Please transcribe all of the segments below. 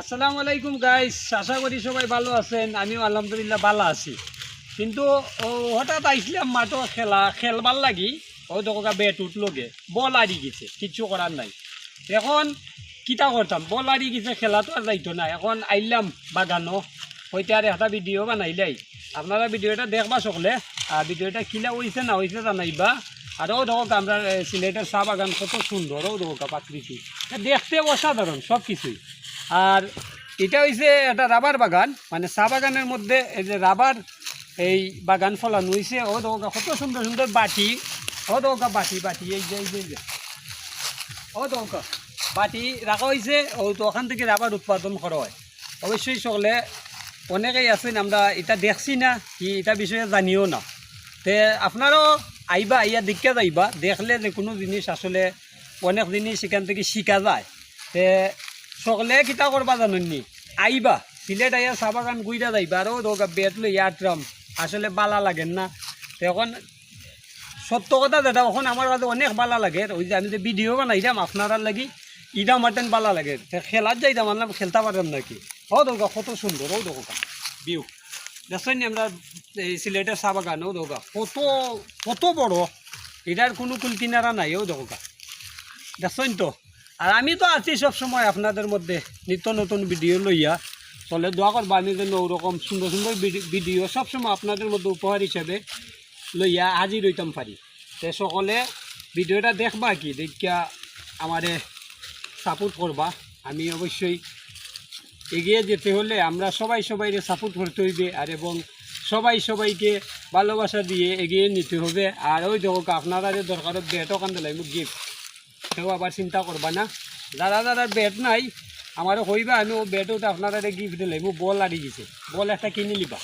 আসসালামু আলাইকুম গাইস আশা করি সবাই ভালো আছেন। আমিও আলহামদুলিল্লাহ ভালো আছি। কিন্তু হঠাৎ আইসলাম মাঠো খেলা, খেলবার লাগি। ও দোকা বেট উঠলোগে বল আরি গেছে, কিচ্ছু করার নাই। এখন কিতা করতাম? বল আরি গেছে খেলা তো আর যাইতো না। এখন আইলাম বাগানো। হইতে আর একটা ভিডিও বানাইলাই। আপনারা ভিডিওটা দেখবা সকলে। আর ভিডিওটা কিলা হয়েছে না হয়েছে জানাইবা। আর ও দেখো আমরা সিলেটের চা বাগান কত সুন্দর। ও দেখো প্রাকৃতিক দেখতে অসাধারণ সব কিছুই আর এটা হইছে একটা রাবার বাগান মানে চা বাগানের মধ্যে এই যে রাবার এই বাগান ফলানো হয়েছে ও দেখো কত সুন্দর সুন্দর বাটি ও দেখো বাটি বাটি এই যে এই যে, ও দেখো বাটি রাখা হয়েছে ও তো ওখান থেকে রাবার উৎপাদন করা হয়। অবশ্যই সকলে অনেকেই আছেন আমরা এটা দেখছি না কি এটা বিষয়ে জানিও না। তে আপনারও আইবা আইয়া দেখতে যাইবা দেখলে যে কোনো জিনিস আসলে অনেক জিনিস এখান থেকে শিখা যায়। তে সকলে কিতা করবা জানেননি? আইবা, সিলেট আইয়া চাহ বাগান গুইরা যাইবা আরও দোকা বেট লই ইয়াত্রাম আসলে বালা লাগেন না। এখন সত্য কথা দাদা, এখন আমার কাছে অনেক বালা লাগে। ওই যে আমি যে ভিডিও বানাইলাম আপনার লাগি, ইদা মাটেন বালা লাগে। খেলার যাইতাম আমরা খেলতে পারতাম নাকি? ও দোকা কত সুন্দর ও দোকা বিউ দেখছেন আমরা এই সিলেটের চা বাগান ও দোকা কত কত বড়। এটার কোনো কুল কিনারা নাই ও দোকা দেখছেন তো। আর আমি তো আছি সব সময় আপনাদের মধ্যে নিত্য নতুন ভিডিও লইয়া। চলে দোয়া করবা আমি যেন ওরকম সুন্দর সুন্দর ভিডি- ভিডিও সবসময় আপনাদের মধ্যে উপহার হিসাবে লইয়া হাজির হইতাম পারি। তে সকলে ভিডিওটা দেখবা কি, দেখিয়া আমারে সাপোর্ট করবা। আমি অবশ্যই এগিয়ে যেতে হলে আমরা সবাই সবাইকে সাপোর্ট করতে হইবে আর এবং সবাই সবাইকে ভালোবাসা দিয়ে এগিয়ে নিতে হবে। আর ওই দেখো আপনারা দরকার বেটও কান্দে লাগবে গিফট কেউ আবার চিন্তা করবা না। যারা যারা বেট নাই। আমারও কইবা আমি ও বেটও আপনারা গিফট দিলে। বল আড়ি গেছে। বল একটা কিনে নিবা।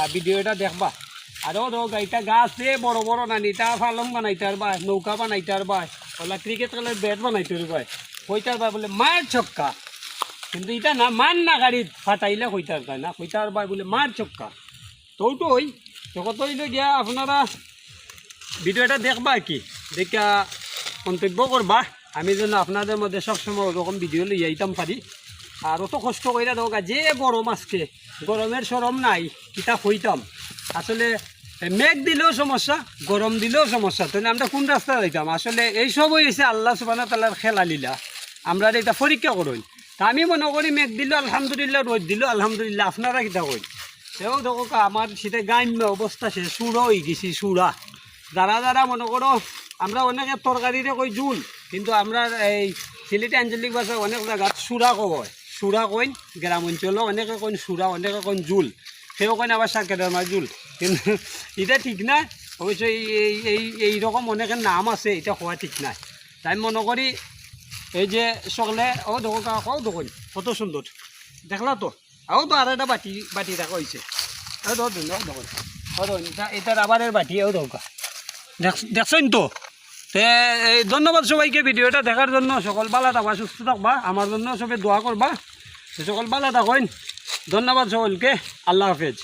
আর ভিডিওটা দেখবা। আরও ধরো এটা গাছ দিয়ে বড় বড় না নিটা ফালং বানাইতে পারবা নৌকা বানাইতে পারবা ওলা ক্রিকেট খেলার ব্যাট বানাইতে পারবা কইতে পারবা বলে মার ছক্কা। কিন্তু এটা না, মান না গাড়িত ফাটাইলে কইতে পারবা না। কইতে পারবা বলে মার ছক্কা। তো ওই তো কত হইলে গিয়া আপনারা ভিডিওটা দেখবা কি? দেখা মন্তব্য করবা আমি যেন আপনাদের মধ্যে সবসময় ওরকম ভিডিও লই আইতাম পারি। আর অত কষ্ট কইরা দেওয়া যে গরম আজকে, গরমের সরম নাই কিতা হইতাম। আসলে মেঘ দিলেও সমস্যা, গরম দিলেও সমস্যা। তাহলে আমরা কোন রাস্তা যাইতাম? আসলে এই সব হয়েছে আল্লাহ সুবাহ তাল্লার খেলা লীলা। আমরা এটা পরীক্ষা করুন। তা আমি মনে করি মেঘ দিল, আলহামদুলিল্লাহ, রোদ দিল, আলহামদুলিল্লাহ, আপনারা কিতা কই তেও দেখো আমার সেটা গাম্য অবস্থা সে সুরা হয়ে গেছি সুরা যারা যারা মনে করো আমরা অনেকে তরকারিরে কই জুল কিন্তু আমরা এই সিলেটি আঞ্চলিক ভাষা অনেক জায়গাত সুরা কয় সুরা কইন, গ্রাম অঞ্চলও অনেকে কইন সুরা, অনেকে কইন জুল। সেও কইন আবার সাকেটার মাছ জুল। কিন্তু এটা ঠিক না অবশ্যই এই এই এইরকম অনেকের নাম আছে এটা হওয়া ঠিক নাই। তাই মনে করি এই যে সকলে ও দেখো কাও দেখুন কত সুন্দর দেখলা তো? আও তো আর বাটি বাটি রাখা হয়েছে ও ও দেখুন ও দেখুন এটা রাবারের বাটি ও দৌকা দেখছেন তে? এই, ধন্যবাদ সবাইকে ভিডিওটা দেখার জন্য। সকল বালা থাকবা, সুস্থ থাকবা, আমার জন্য সবাই দোয়া করবা। সকল বালা থাকেন ধন্যবাদ সকলকে। আল্লাহ হাফেজ।